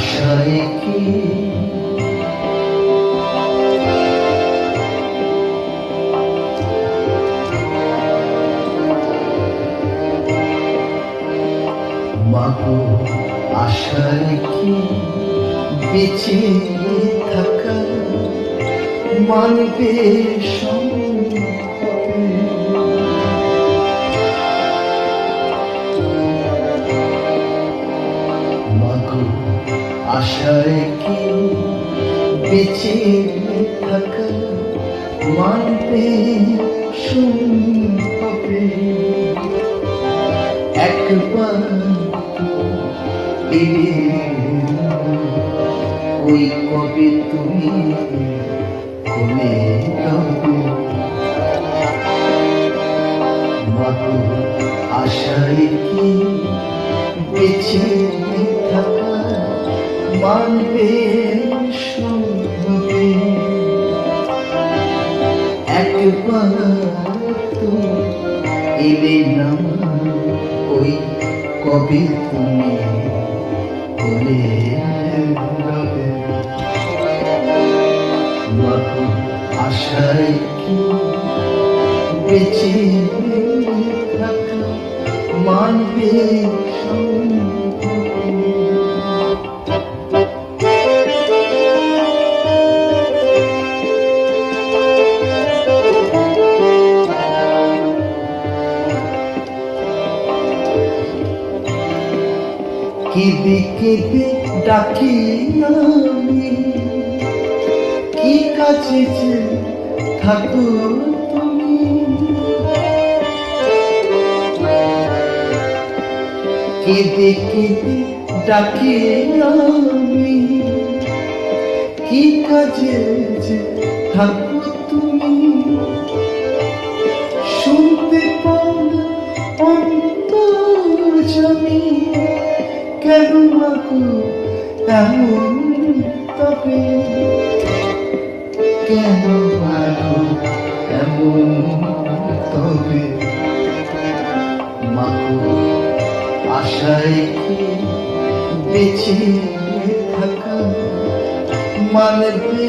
আশায় কি? মাগো আশায় কি? বেঁচে থাকা মানবে আশায় কি বেঁচে থাকা? মানবে সম্ভবে একবার ওই কবে তুমি মাগো আশায় মানবে সম্ভবে একবার তো এলে না ওই কবে তুমি। কোলে রবে আশায় কি বেঁচে থাকা মানবে কেঁদে কেঁদে ডাকি আমি। কি কাছে যে থাকো তুমি? কেঁদে কেঁদে ডাকি আমি? কি কাজে যে তবে কেন ভালো এমন তবে মাগো আশায় কি থাকা মানবে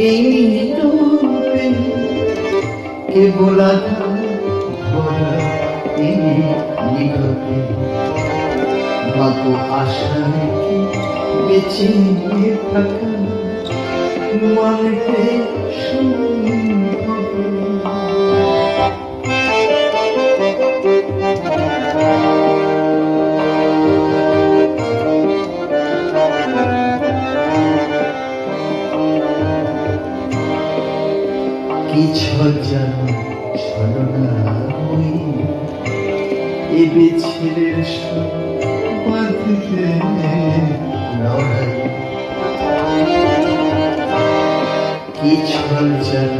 এই রূপে কেবল ভরা এই আশায় থাকা সম্ভবে এবে ছেলের বাঁধবে লড়াই কিছু যেন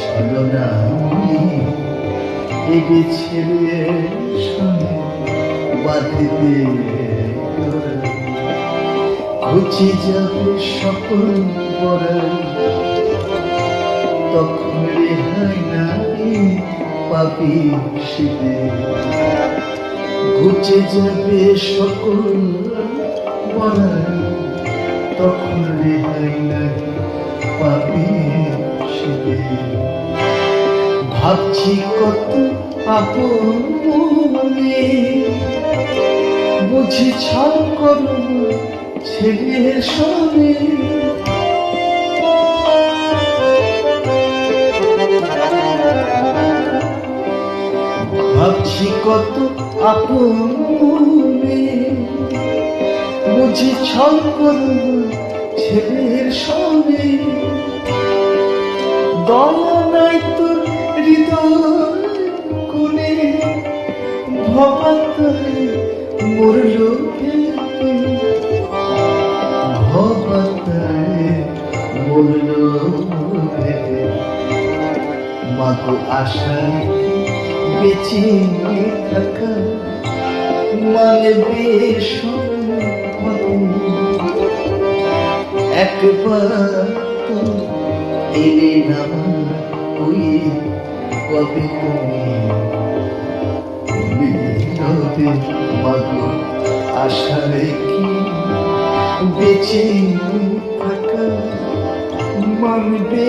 ছলনা হই এবে ছেলের সঙ্গে বাঁধবে লড়াই ঘুচে যাবে সকল বড়াই তখন রেহাই নাই পাপি শিবে ঘুচে যাবে সকল বড়াই তখন রেহাই নাই পাপি শিবে ভাবছি কত আপনে বুঝি ছাল করব ছেলে সবে ভাবছি কত আপনে বুঝি ছল করব ছেলের সবে দয়া নাই তোর হৃদয় কোণে। ভবাতায় মরল ভবাতায় মরল মাগো আশায় বেঁচে থাকা মানে বেশ একবার তো এলে না ওই কবে? তুমি নীরবে মাগো আশায় কি বেঁচে থাকা মানবে